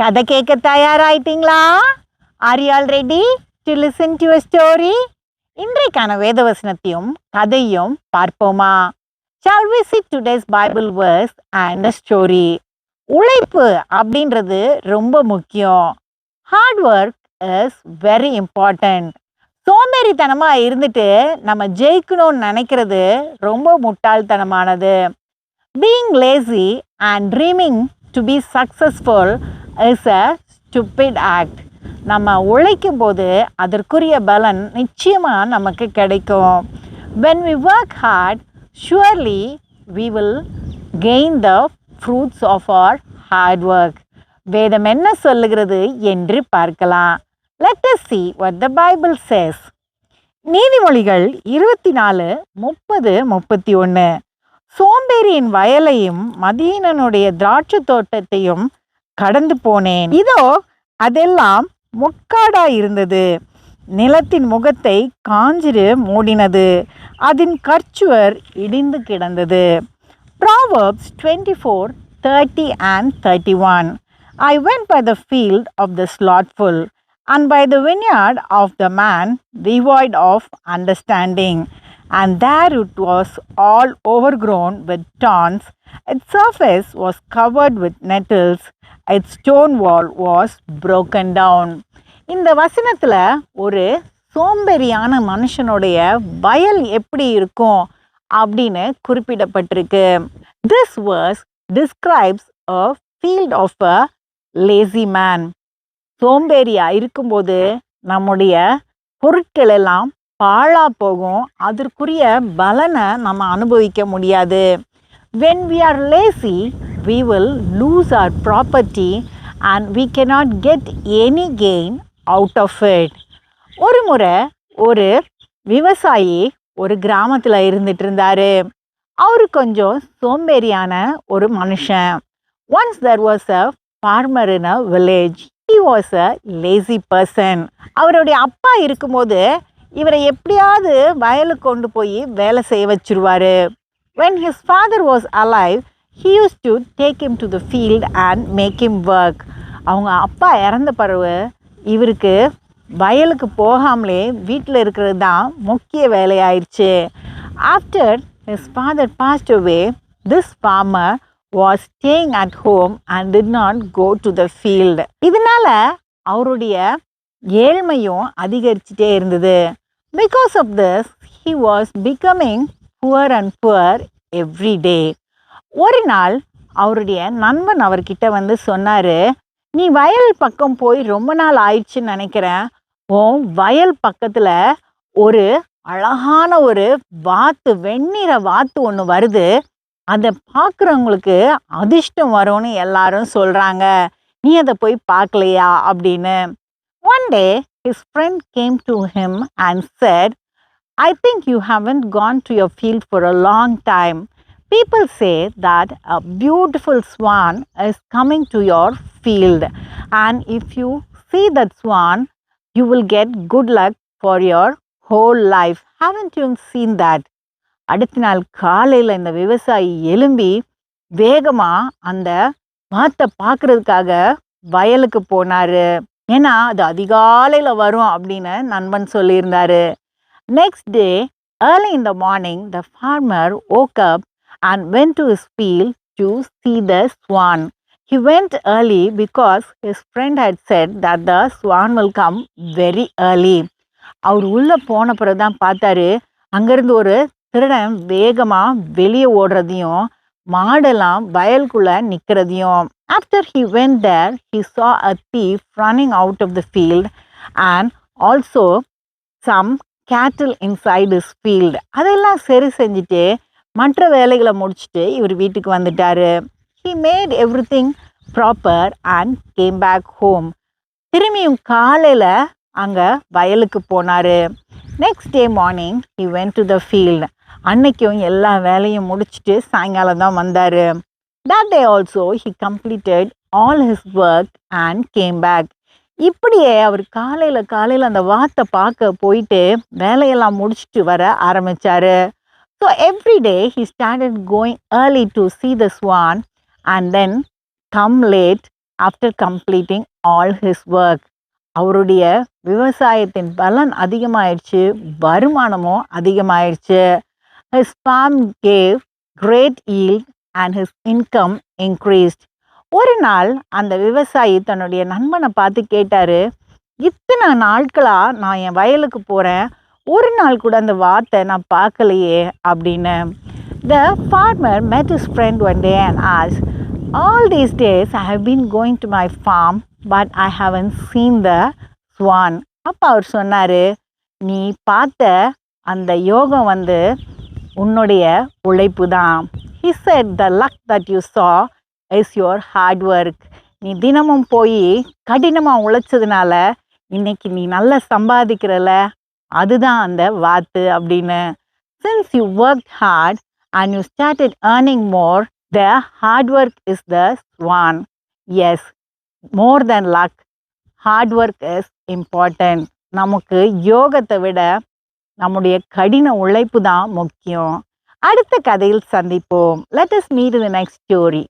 கதை கேட்க தயாராயிட்டீங்களா? Are you all ready to listen to story இன்றைக்கான வேதவசனத்தையும் கதையும் பார்ப்போமா? Shall we sit today's Bible verse and story உழைப்பு அப்படின்றது ரொம்ப முக்கியம். Hard work is very important சோம்பேறித்தனமாக இருந்துட்டு நம்ம ஜெயிக்கணும்னு நினைக்கிறது ரொம்ப முட்டாள்தனமானது. Being lazy and dreaming to be successful is a stupid act நம்ம உழைக்கும் போது அதற்குரிய பலன் நிச்சயமாக நமக்கு கிடைக்கும். When we work hard surely we will gain the fruits of our hard work வேதம் என்ன சொல்லுகிறது என்று பார்க்கலாம். Let us see what the Bible says நீதிமொழிகள் இருபத்தி நாலு முப்பது முப்பத்தி ஒன்று சோம்பேறியின் வயலையும் மதியனனுடைய திராட்சை தோட்டத்தையும் கடந்து போனேன் இதோ அதெல்லாம் மொக்காடா இருந்தது நிலத்தின் முகத்தை காஞ்சிறு மூடினது அதன் கற்சுவர் இடிந்து கிடந்தது proverbs twenty four thirty and thirty one I went by the field of the slothful and by the vineyard of the man devoid of understanding and there it was all overgrown with thorns its surface was covered with nettles its stone wall was broken down இந்த வசனத்தில் ஒரு சோம்பேறியான மனுஷனுடைய வயல் எப்படி இருக்கும் அப்படின்னு குறிப்பிடப்பட்டிருக்கு. This verse describes a field of a lazy man சோம்பேறியாக இருக்கும்போது நம்முடைய பொருட்கள் எல்லாம் பாழா போகும். அதற்குரிய பலனை நம்ம அனுபவிக்க முடியாது. When we are lazy we will lose our property and we cannot get any gain out of it. ஒரு முறை ஒரு விவசாயி ஒரு கிராமத்தில் இருந்துட்டு இருந்தார் அவர் கொஞ்சம் சோம்பேறியான ஒரு மனுஷன் once there was a farmer in a village he was a lazy person அவருடைய அப்பா இருக்கும்போது இவரை எப்படியாவது வயலுக்கு கொண்டு போய் வேலை செய்ய வச்சுருவார் when his father was alive he used to take him to the field and make him work அவங்க அப்பா இறந்த பிறகு இவருக்கு வயலுக்கு போகாமலே வீட்டில் இருக்கிறது தான் முக்கிய வேலையாயிருச்சு after his father passed away this farmer was staying at home and did not go to the field இதனால் அவருடைய ஏழ்மையும் அதிகரிச்சுட்டே இருந்தது because of this he was becoming poor and poor every day ஒரு நாள் அவருடைய நண்பன் அவர்கிட்ட வந்து சொன்னார் நீ வயல் பக்கம் போய் ரொம்ப நாள் ஆயிடுச்சுன்னு நினைக்கிறேன். ஓ வயல் பக்கத்தில் ஒரு அழகான ஒரு வாத்து வெண்ணிற வாத்து ஒன்று வருது. அதை பார்க்குறவங்களுக்கு அதிர்ஷ்டம் வரும்னு எல்லாரும் சொல்கிறாங்க நீ அதை போய் பார்க்கலையா அப்படின்னு. One day his friend came to him and said I think you haven't gone to your field for a long time People say that a beautiful swan is coming to your field, and if you see that swan, you will get good luck for your whole life. Haven't you seen that? அடுத்த நாள் காலையில் இந்த விவசாயி எழும்பி வேகமாக அந்த வாத்தை பார்க்கறதுக்காக வயலுக்கு போனார் ஏன்னா அது அதிகாலையில் வரும் அப்படின்னு நண்பன் சொல்லியிருந்தாரு next day early in the morning the farmer woke and went to his field to see the swan. He went early because his friend had said that the swan will come very early. அவர் உள்ளே போன பிறகு தான் பார்த்தாரு அங்கேருந்து ஒரு திருடன் வேகமாக வெளியே ஓடுறதையும் மாடெல்லாம் வயலுக்குள்ளே நிற்கிறதையும் after he went there he saw a thief running out of the field and also some cattle inside his field அதெல்லாம் சரி செஞ்சுட்டு மற்ற வேலைகளை முடிச்சுட்டு இவர் வீட்டுக்கு வந்துட்டார். He made everything proper and came back home திரும்பியும் காலையில் அங்கே வயலுக்கு போனார். Next day morning he went to the field அன்னைக்கும் எல்லா வேலையும் முடிச்சுட்டு சாயங்காலம் தான் வந்தார். That day also he completed all his work and came back இப்படியே அவர் காலையில் காலையில் அந்த வாத்தை பார்க்க போயிட்டு வேலையெல்லாம் முடிச்சுட்டு வர ஆரம்பித்தார் so every day he started going early to see the swan and then come late after completing all his work அவருடைய விவசாயத்தின் பலன் அதிகமாயிடுச்சு வருமானமும் அதிகமாயிடுச்சு. His farm gave great yield and his income increased ஒரு நாள் அந்த விவசாயி தன்னுடைய நண்பனை பார்த்து கேட்டார் இத்தனை நாட்களாக நான் என் வயலுக்கு போகிறேன் ஒரு நாள் கூட அந்த வார்த்தை நான் பார்க்கலையே அப்படின்னு the farmer met his friend one day and as all these days I have been going to my farm but I haven't seen the swan அப்போ அவர் சொன்னார் நீ பார்த்த அந்த யோகம் வந்து உன்னுடைய உழைப்பு தான் he said the luck that you saw is your hard work நீ தினமும் போய் கடினமாக உழைச்சதுனால இன்னைக்கு நீ நல்லா சம்பாதிக்கிறல அதுதான் அந்த வாத்து அப்படின்னு. Since you work hard and you started earning more the hard work is the swan is more than luck hard work is important நமக்கு யோகத்தை விட நம்முடைய கடின உழைப்பு தான் முக்கியம். அடுத்த கதையில் சந்திப்போம். Let us meet the next story